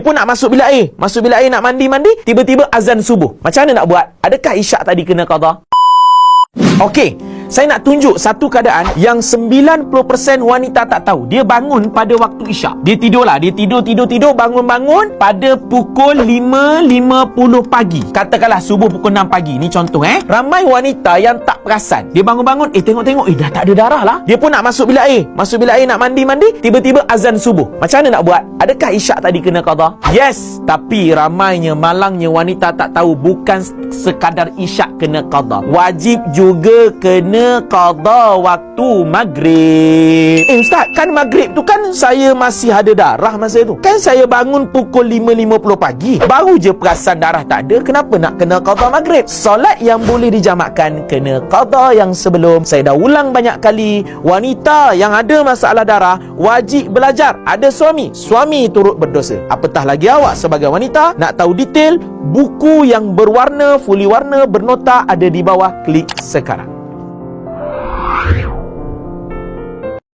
pun nak masuk bilik air. Masuk bilik air nak mandi-mandi, tiba-tiba azan subuh. Macam mana nak buat? Adakah isyak tadi kena qada? Okey, saya nak tunjuk satu keadaan yang 90% wanita tak tahu. Dia bangun pada waktu isyak. Dia tidur lah. Dia tidur, tidur, tidur, bangun-bangun pada pukul 5.50 pagi. Katakanlah subuh pukul 6 pagi. Ni contoh eh. Ramai wanita yang tak perasan. Dia bangun-bangun, eh tengok-tengok, eh dah tak ada darah lah. Dia pun nak masuk bilik air. Masuk bilik air nak mandi-mandi, tiba-tiba azan subuh. Macam mana nak buat? Adakah isyak tadi kena qada? Yes, tapi ramainya, malangnya wanita tak tahu bukan sekadar isyak kena qada. Wajib juga kena qada waktu maghrib. Eh ustaz, kan maghrib tu kan saya masih ada darah masa tu. Kan saya bangun pukul 5.50 pagi. Baru je perasan darah tak ada, kenapa nak kena qada maghrib? Solat yang boleh dijamakkan kena qada yang sebelum. Saya dah ulang banyak kali, wanita yang ada masalah darah wajib belajar. Ada suami, suami turut berdosa. Apatah lagi awak sebagai wanita nak tahu detail buku yang berwarna, fuli warna, bernota ada di bawah klik sekarang.